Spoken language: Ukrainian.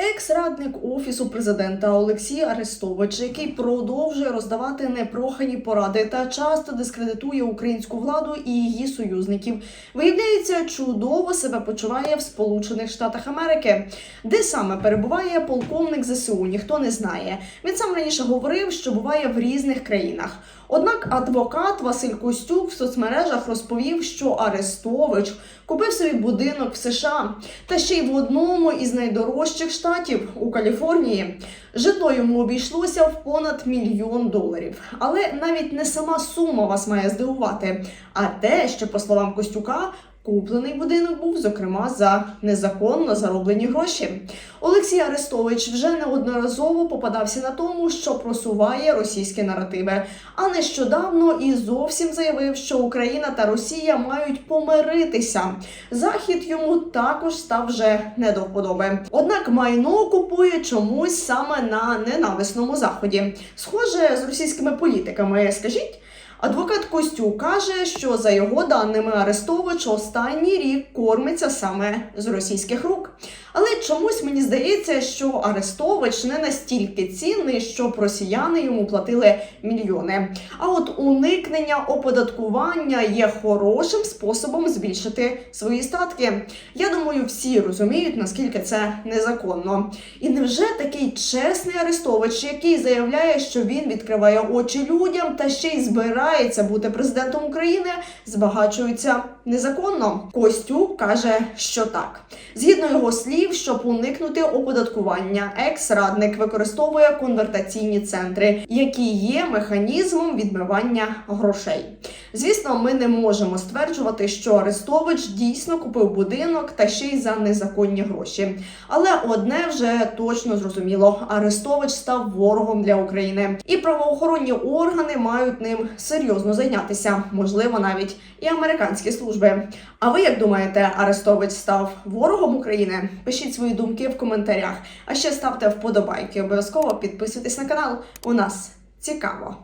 E Екс-радник офісу президента Олексій Арестович, який продовжує роздавати непрохані поради та часто дискредитує українську владу і її союзників, виявляється, чудово себе почуває в Сполучених Штатах Америки, де саме перебуває полковник ЗСУ. Ніхто не знає. Він сам раніше говорив, що буває в різних країнах. Однак адвокат Василь Костюк в соцмережах розповів, що Арестович купив собі будинок в США та ще й в одному із найдорожчих штатів у Каліфорнії. Житло йому обійшлося в понад мільйон доларів. Але навіть не сама сума вас має здивувати, а те, що, по словам Костюка, Куплений будинок був, зокрема, за незаконно зароблені гроші. Олексій Арестович вже неодноразово попадався на тому, що просуває російські наративи. А нещодавно і зовсім заявив, що Україна та Росія мають помиритися. Захід йому також став вже не до вподоби. Однак майно купує чомусь саме на ненависному заході. Схоже з російськими політиками. Скажіть. Адвокат Костюк каже, що за його даними Арестович останній рік кормиться саме з російських рук. Але чомусь мені здається, що Арестович не настільки цінний, щоб росіяни йому платили мільйони. А от уникнення оподаткування є хорошим способом збільшити свої статки. Я думаю, всі розуміють, наскільки це незаконно. І невже такий чесний Арестович, який заявляє, що він відкриває очі людям та ще й збирається бути президентом України, збагачується незаконно? Костюк каже, що так. Згідно його слів, щоб уникнути оподаткування, екс-радник використовує конвертаційні центри, які є механізмом відмивання грошей. Звісно, ми не можемо стверджувати, що Арестович дійсно купив будинок та ще й за незаконні гроші. Але одне вже точно зрозуміло: Арестович став ворогом для України, і правоохоронні органи мають ним серйозно зайнятися, можливо, навіть і американські служби. А ви як думаєте, Арестович став ворогом України? Пишіть свої думки в коментарях. А ще ставте вподобайки. Обов'язково підписуйтесь на канал. У нас цікаво.